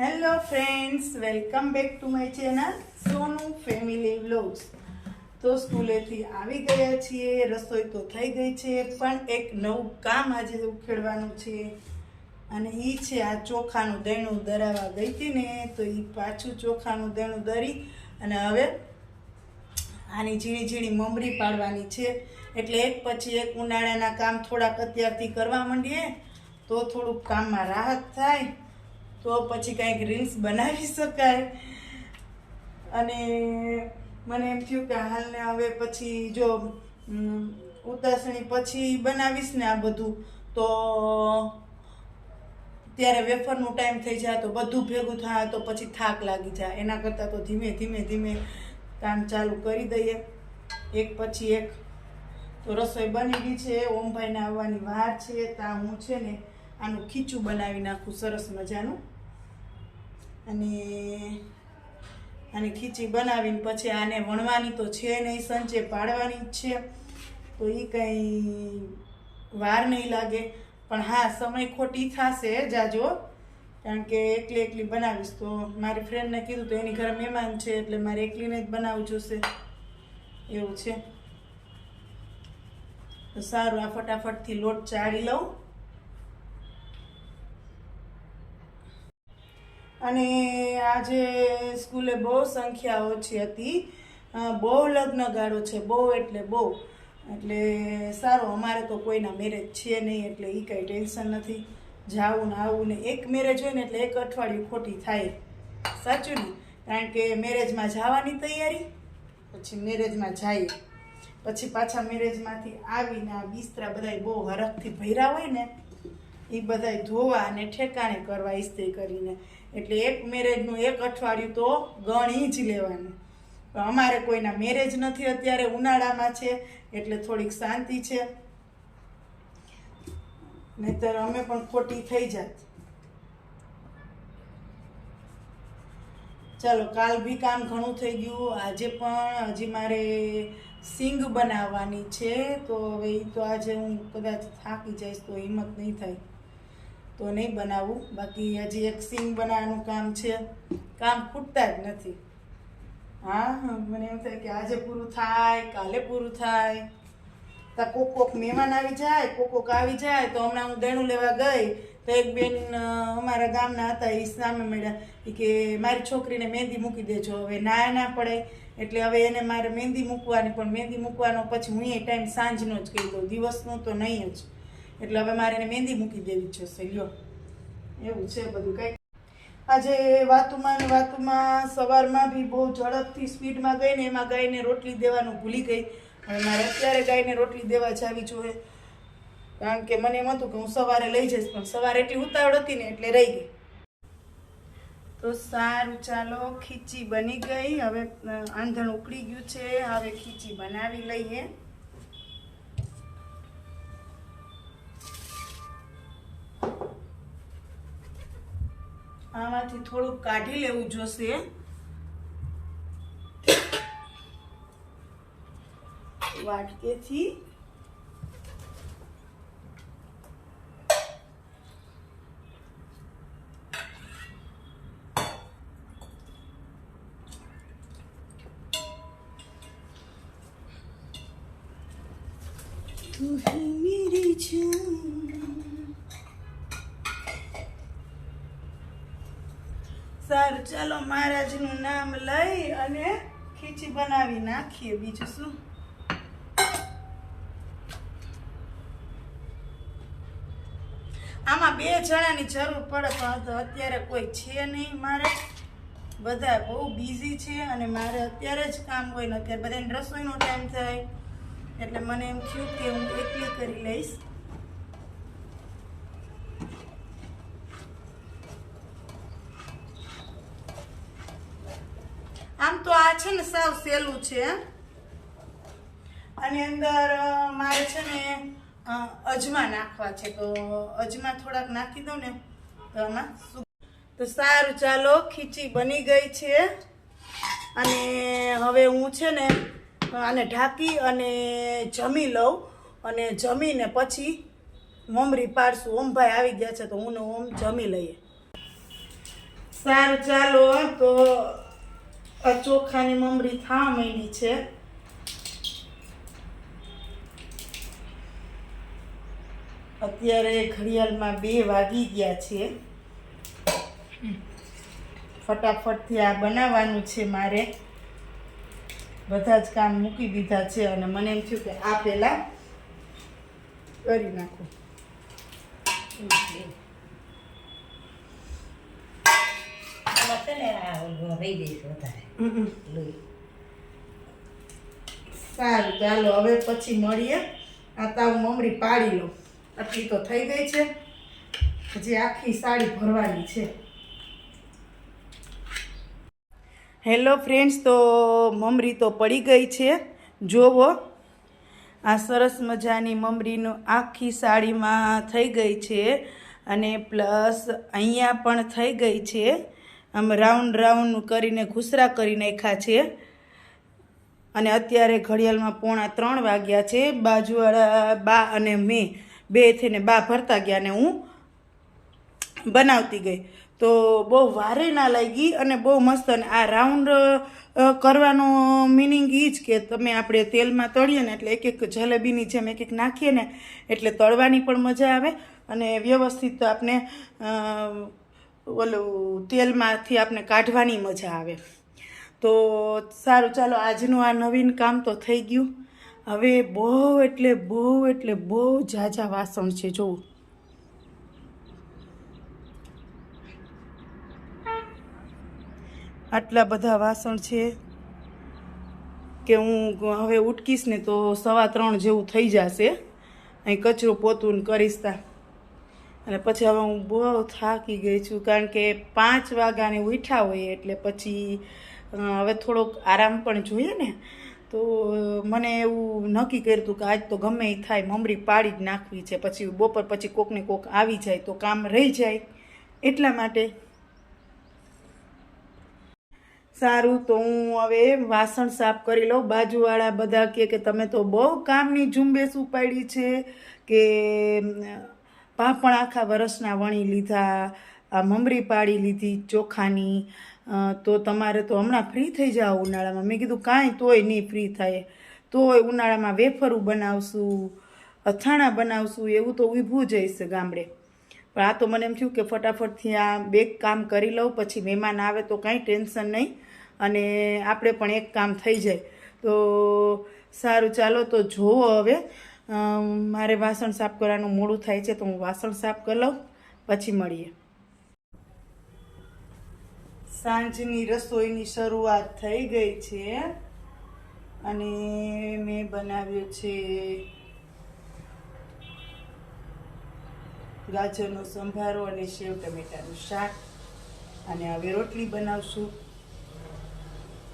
Hello friends welcome back to my channel Sonu family vlogs તો સ્કૂલેથી આવી ગયા છીએ, રસોઈ તો થઈ ગઈ છે, પણ એક નવું કામ આજે ઉખેડવાનું છે. અને એ છે આ ચોખાનું દેણું દરાવા ગઈ હતી ને, તો એ પાછું ચોખાનું દેણું દરી અને હવે આની ઝીણી ઝીણી મમરી પાડવાની છે. એટલે એક પછી એક ઉનાળાના કામ થોડાક અત્યારથી કરવા માંડીએ, તો થોડુંક કામમાં રાહત થાય. તો પછી કાંઈક રીલ્સ બનાવી શકાય. અને મને એમ થયું કે હાલને હવે પછી જો ઉતાસણી પછી બનાવીશ ને આ બધું, તો ત્યારે વેફરનું ટાઈમ થઈ જાય તો બધું ભેગું થાય તો પછી થાક લાગી જાય. એના કરતાં તો ધીમે ધીમે ધીમે કામ ચાલુ કરી દઈએ. એક પછી એક. તો રસોઈ બની ગઈ છે, ઓમભાઈને આવવાની વાર છે ત્યાં હું છે ને આનું ખીચું બનાવી નાખું સરસ મજાનું. અને આની ખીચી બનાવીને પછી આને વણવાની તો છે નહીં સંચે પાડવાની જ છે. તો એ કંઈ વાર નહીં લાગે. પણ હા, સમય ખોટી થશે જાજો. કારણ કે એકલી એકલી બનાવીશ. તો મારી ફ્રેન્ડને કીધું તો એની ઘરે મહેમાન છે એટલે મારે એકલીને જ બનાવવું જોશે. એવું છે. તો સારું, આ ફટાફટથી લોટ ચાળી લઉં. અને આજે સ્કૂલે બહુ સંખ્યા ઓછી હતી બહુ લગ્ન ગાળો છે, બહુ એટલે બહુ. એટલે સારું, અમારે તો કોઈના મેરેજ છે નહીં, એટલે એ કંઈ ટેન્શન નથી. જાવું ને આવું ને એક મેરેજ હોય ને એટલે એક અઠવાડિયું ખોટી થાય. સાચું ને? કારણ કે મેરેજમાં જવાની તૈયારી, પછી મેરેજમાં જઈએ પછી પાછા મેરેજમાંથી આવીને આ બિસ્તરા બધાય બહુ હરખથી ભર્યા હોય ને એ બધાય ધોવા અને ઠેકાણે કરવા ઇસ્ત્રી કરીને. એટલે એક મેરેજનું એક અઠવાડિયું તો ગણી જ લેવાનું. અમારે કોઈના મેરેજ નથી, અત્યારે ઉનાળામાં છે, એટલે થોડીક શાંતિ છે. નહીતર અમે પણ ખોટી થઈ જાત. ચાલો, કાલ બી કામ ઘણું થઈ ગયું. આજે પણ હજી મારે સિંગ બનાવવાની છે, તો હવે એ તો આજે હું કદાચ થાકી જઈશ, તો હિંમત નહીં થાય. તો નહીં બનાવવું બાકી હજી એક સિંગ બનાવવાનું કામ છે. કામ ખૂટતા જ નથી. હા મને એમ થાય કે આજે પૂરું થાય, કાલે પૂરું થાય. તો કોક કોક મહેમાન આવી જાય, કોક કોક આવી જાય. તો હમણાં હું દેણું લેવા ગઈ, તો એક બેન અમારા ગામના હતા એ સામે મળ્યા. કે, મારી છોકરીને મહેંદી મૂકી દેજો. હવે ના ના પડે. એટલે હવે એને મારે મહેંદી મૂકવાની. પણ મહેંદી મૂકવાનો પછી હું એ ટાઈમ સાંજનો જ કહી દઉં. દિવસનું તો નહીં જ. એટલે હવે મારે એને મહેંદી મૂકી દેવી છે લ્યો એવું છે બધું કંઈક. આજે વાતુમાં વાતુમાં સવારમાં બી બહુ ઝડપથી સ્પીડમાં ગઈ ને એમાં ગાયને રોટલી દેવાનું ભૂલી ગઈ. અને મારે અત્યારે ગાયને રોટલી દેવા જાવી જોઈએ કારણ કે મને એમ હતું કે હું સવારે લઈ જઈશ, પણ સવારે એટલી ઉતાવળ હતી ને એટલે રહી ગઈ. તો સારું, ચાલો, ખીચી બની ગઈ. હવે આંધણ ઉકળી ગયું છે. હવે ખીચી બનાવી લઈએ. આમાંથી થોડુંક કાઢી લેવું જોશે. વાટકેથી તું હી મેરી જાન સારું, ચાલો મહારાજનું નામ લઈ અને ખીચી બનાવી નાખીએ. બીજું શું? આમાં બે જણાની જરૂર પડે તો અત્યારે કોઈ છે નહીં મારે. બધા બહુ બિઝી છે અને મારે અત્યારે જ કામ હોય ને અત્યારે બધાને રસોઈનો ટાઈમ થાય. એટલે મને એમ થયું કે હું એકલી કરી લઈશ આમ તો આ છે ને સાવ સહેલું છે આની અંદર મારે છે ને અજમા નાખવા છે. તો અજમા થોડાક નાખી દઉં ને, તો તો સારું, ચાલો, ખીચી બની ગઈ છે. અને હવે હું છે ને, આને ઢાંકી અને જમી લઉં. અને જમીને પછી મમરી પાડશું. ઓમભાઈ આવી ગયા છે, તો હું ને ઓમ જમી લઈએ. સારું, ચાલો, તો આ ચોખાની મમરી થા માંડી છે. અત્યારે ઘડિયાળમાં બે વાગી ગયા છે. ફટાફટથી આ બનાવવાનું છે મારે. બધા જ કામ મૂકી દીધા છે અને મને એમ થયું કે આ પહેલાં કરી નાખું આમાં છે ને આ ઓલું રહી દઈશ વધારે. લોહી સારું ચાલો હવે પછી મળીએ. આ તાવ મમરી પાડી લો. આટલી તો થઈ ગઈ છે. હજી આખી સાડી ભરવાની છે. હેલો ફ્રેન્ડ્સ તો મમરી તો પડી ગઈ છે. જોવો આ સરસ મજાની મમરીનું આખી સાડીમાં થઈ ગઈ છે. અને પ્લસ અહીંયા પણ થઈ ગઈ છે. આમ રાઉન્ડ રાઉન્ડ કરીને ઘૂસરા કરી નાખ્યા છે. અને અત્યારે ઘડિયાળમાં પોણા ત્રણ વાગ્યા છે. બાજુવાળા બા અને મેં બે થઈને બા ભરતા ગયા ને હું બનાવતી ગઈ. તો બહુ વારે ના લાગી અને બહુ મસ્ત અને આ રાઉન્ડ કરવાનો મિનિંગ એ જ કે તમે આપણે તેલમાં તળીએ ને એટલે એક એક જલેબીની જેમ એક એક નાખીએ ને એટલે તળવાની પણ મજા આવે. અને વ્યવસ્થિત આપણે ઓલું તેલમાંથી આપણે કાઢવાની મજા આવે. તો સારું, ચાલો આજનું આ નવીન કામ તો થઈ ગયું. હવે બહુ એટલે બહુ એટલે બહુ ઝાઝા વાસણ છે, જોવું. આટલા બધા વાસણ છે કે હું હવે ઉટકીશ ને તો સવા ત્રણ જેવું થઈ જશે. અહીં કચરો પોતું કરીશ તા. અને પછી હવે હું બહુ થાકી ગઈ છું, કારણ કે પાંચ વાગ્યાને ઉઠ્યા હોઈએ એટલે પછી હવે થોડોક આરામ પણ જોઈએ ને, તો મને એવું નક્કી કર્યું હતું કે આજ તો ગમે એ થાય, મમરી પાડી જ નાખવી છે, પછી બપોર પછી કોકને કોક આવી જાય, તો કામ રહી જાય, એટલા માટે. સારું, તો હું હવે વાસણ સાફ કરી લઉં, બાજુવાળા બધા કે તમે તો બહુ કામની ઝુંબેશ ઉપાડી છે, કે અમ, પાપણ આખા વરસના વણી લીધા આ મમરી પાડી લીધી ચોખાની તો તમારે તો હમણાં ફ્રી થઈ જાઓ ઉનાળામાં. મેં કીધું કાંઈ તોય નહીં ફ્રી થાય. તોય ઉનાળામાં વેફરું બનાવશું અથાણા બનાવશું એવું તો ઊભું જઈશ ગામડે. પણ આ તો મને એમ થયું કે ફટાફટથી આ બે કામ કરી લઉં પછી મહેમાન આવે તો કાંઈ ટેન્શન નહીં અને આપણે પણ એક કામ થઈ જાય. તો સારું ચાલો તો જોવો હવે. મારે વાસણ સાફ કરવાનું મોડું થાય છે તો હું વાસણ સાફ કરી લઉં, પછી મળીએ. સાંજની રસોઈની શરૂઆત થઈ ગઈ છે અને મેં બનાવ્યો છે ગાજરનો સંભારો અને સેવ ટમેટાનું શાક. અને હવે રોટલી બનાવશું.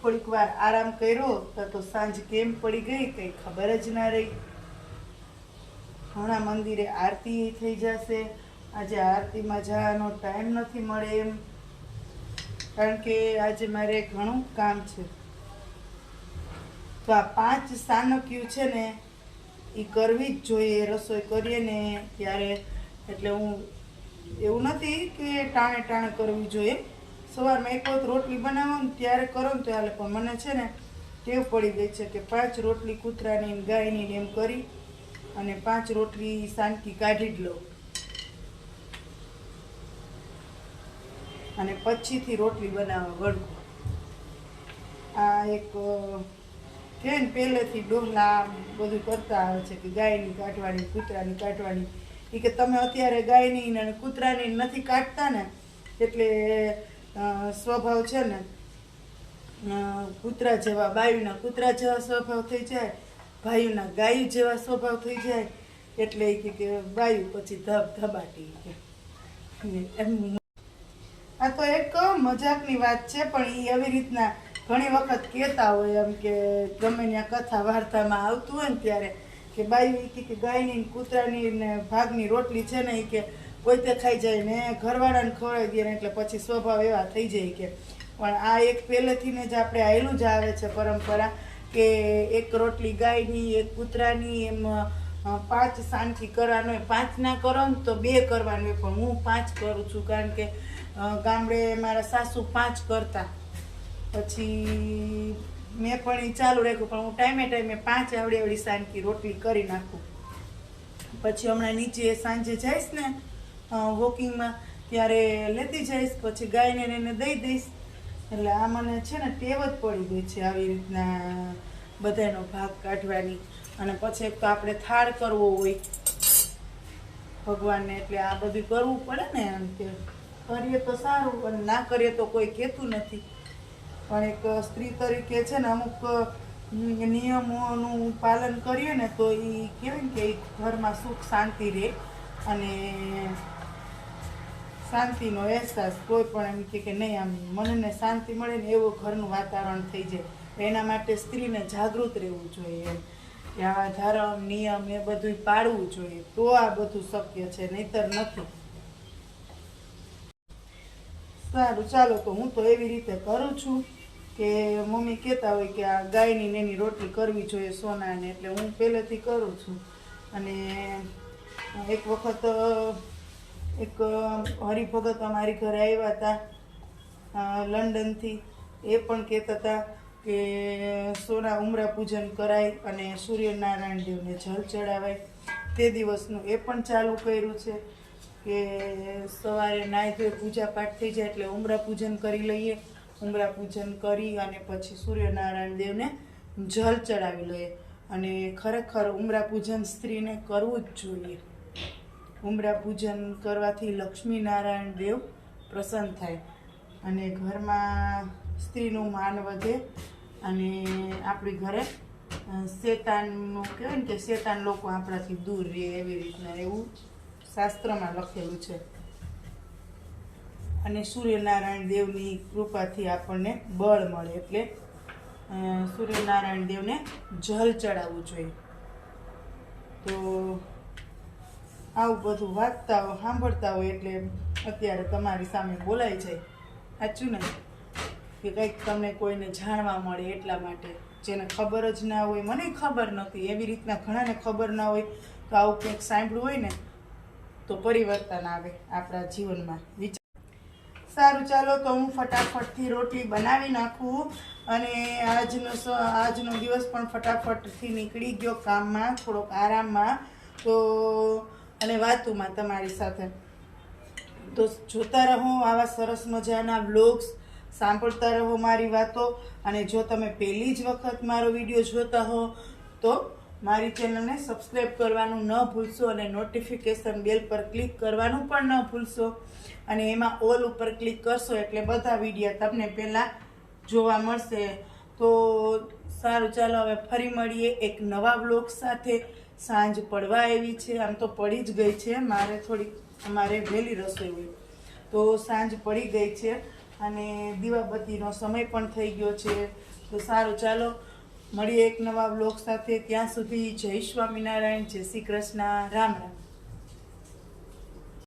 થોડીક વાર આરામ કર્યો તો સાંજ કેમ પડી ગઈ કંઈ ખબર જ ના રહી. ઘણા મંદિરે આરતી થઈ જશે. આજે આરતીમાં જવાનો ટાઈમ નથી મળે એમ. કારણ કે આજે મારે ઘણું કામ છે. તો આ પાંચ સાનક્યું છે ને એ કરવી જ જોઈએ, રસોઈ કરીએ ને ત્યારે. એટલે હું એવું નથી કે ટાણે ટાણે કરવી જોઈએ. સવારમાં એક વખત રોટલી બનાવો ત્યારે કરો ને તો હાલે. પણ મને છે ને ટેવ પડી ગઈ છે કે પાંચ રોટલી કૂતરાની ગાયની એમ કરી અને પાંચ રોટલી શાંતિ કાઢી જ લઉં અને પછીથી રોટલી બનાવવા વળગું આ એક છે ને પહેલેથી ડોહલા બધું કરતા આવે છે કે ગાયની કાઢવાની, કૂતરાની કાઢવાની. એ કે તમે અત્યારે ગાયની અને કૂતરાની નથી કાઢતા ને, એટલે સ્વભાવ છે ને કૂતરા જેવા, બાયુના કૂતરા જેવા સ્વભાવ થઈ જાય. ભાઈઓના ગાયું જેવા સ્વભાવ થઈ જાય એટલે એ કે બાયુ પછી ધબ ધબાટી એમ આ તો એક મજાકની વાત છે, પણ એ એવી રીતના ઘણી વખત કહેતા હોય એમ કે ગમે ત્યાં કથા વાર્તામાં આવતું હોય ને ત્યારે કે બાઈ એ કે ગાયની કૂતરાની ને ભાગની રોટલી છે ને એ કે કોઈ તે ખાઈ જાય ને ઘરવાળાને ખવડાવી દે ને એટલે પછી સ્વભાવ એવા થઈ જાય કે. પણ આ એક પહેલેથી ને જ આપણે આવેલું જ આવે છે પરંપરા. કે એક રોટલી ગાયની, એક કૂતરાની, એમ પાંચ શાંતિ કરવાનો હોય પાંચ ના કરો ને તો બે કરવાનું. હોય પણ હું પાંચ કરું છું, કારણ કે ગામડે મારા સાસુ પાંચ કરતા. પછી મેં પણ એ ચાલુ રાખ્યું, પણ હું ટાઈમે ટાઈમે પાંચ આવડી આવડી સાંજકી રોટલી કરી નાખું. પછી હમણાં નીચે સાંજે જઈશ ને વોકિંગમાં, ત્યારે લેતી જઈશ, પછી ગાયને એને દઈ દઈશ. એટલે આ મને છે ને ટેવ જ પડી ગઈ છે આવી રીતના બધાનો ભાગ કાઢવાની. અને પછી એક તો આપણે થાળ કરવો હોય ભગવાનને, એટલે આ બધું કરવું પડે ને એમ કે કરીએ તો સારું, અને ના કરીએ તો કોઈ કહેતું નથી. પણ એક સ્ત્રી તરીકે છે ને અમુક નિયમોનું પાલન કરીએ ને તો એ કહેવાય કે ઘરમાં સુખ શાંતિ રહે. અને શાંતિનો અહેસાસ કોઈ પણ એમ કે કે નહીં આમ મનને શાંતિ મળે ને એવું ઘરનું વાતાવરણ થઈ જાય. એના માટે સ્ત્રીને જાગૃત રહેવું જોઈએ. કે આ ધર્મ, નિયમ એ બધું પાળવું જોઈએ. તો આ બધું શક્ય છે, નહીતર નથી. સારું, ચાલો તો હું તો એવી રીતે કરું છું કે મમ્મી કહેતા હોય કે આ ગાયની એની રોટલી કરવી જોઈએ સોનાને. એટલે હું પહેલેથી કરું છું. અને એક વખત એક હરિભગત અમારી ઘરે આવ્યા હતા લંડનથી. એ પણ કહેતા હતા કે, સોના ઉમરા પૂજન કરાય અને સૂર્યનારાયણ દેવને જળ ચડાવાય. તે દિવસનું એ પણ ચાલુ કર્યું છે કે, સવારે નાહી ધોઈ પૂજા પાઠ થઈ જાય એટલે ઉમરા પૂજન કરી લઈએ. ઉમરા પૂજન કરી અને પછી સૂર્યનારાયણ દેવને જલ ચડાવી લઈએ. અને ખરેખર ઉમરા પૂજન સ્ત્રીને કરવું જ જોઈએ. ઉમરા પૂજન કરવાથી લક્ષ્મીનારાયણ દેવ પ્રસન્ન થાય. અને ઘરમાં સ્ત્રીનું માન વધે અને આપણી ઘરે શેતાનનું કહેવાય ને કે શેતાન લોકો આપણાથી દૂર રહે એવી રીતના એવું શાસ્ત્રમાં લખેલું છે. અને સૂર્યનારાયણ દેવની કૃપાથી આપણને બળ મળે એટલે સૂર્યનારાયણ દેવને જલ ચડાવવું જોઈએ. તો આવું બધું વાંચતા હોય, સાંભળતા હોય એટલે અત્યારે તમારી સામે બોલાઈ જાય સાચું ને? કે કંઈક તમને કોઈને જાણવા મળે એટલા માટે. જેને ખબર જ ના હોય, મને ખબર નથી. એવી રીતના ઘણાને ખબર ના હોય તો આવું કંઈક સાંભળ્યું હોય ને, તો પરિવર્તન આવે આપણા જીવનમાં. વિચાર સારું, ચાલો તો હું ફટાફટથી રોટલી બનાવી નાખું અને આજનો આજનો દિવસ પણ ફટાફટથી નીકળી ગયો કામમાં, થોડોક આરામમાં. તો અને વાતોમાં તમારી સાથે. તો જોતા રહો આવા સરસ મજાના વ્લોગ્સ, સાંભળતા રહો મારી વાતો, અને જો તમે પહેલી જ વખત મારો વીડિયો જોતા હો, તો મારી ચેનલને સબસ્ક્રાઈબ કરવાનું ન ભૂલશો અને નોટિફિકેશન બેલ પર ક્લિક કરવાનું પણ ન ભૂલશો. અને એમાં ઓલ ઉપર ક્લિક કરશો એટલે બધા વીડિયો તમને પહેલાં જોવા મળશે. તો સારું, ચાલો હવે ફરી મળીએ એક નવા બ્લોગ સાથે. સાંજ પડવા આવી છે, આમ તો પડી જ ગઈ છે, મારે થોડીક અમારે વહેલી રસોઈ હોય. તો સાંજ પડી ગઈ છે અને દીવાબત્તીનો સમય પણ થઈ ગયો છે. તો સારું, ચાલો, મળીએ એક નવા બ્લોગ સાથે. ત્યાં સુધી જય સ્વામિનારાયણ, જય શ્રી કૃષ્ણ. રામ રામ.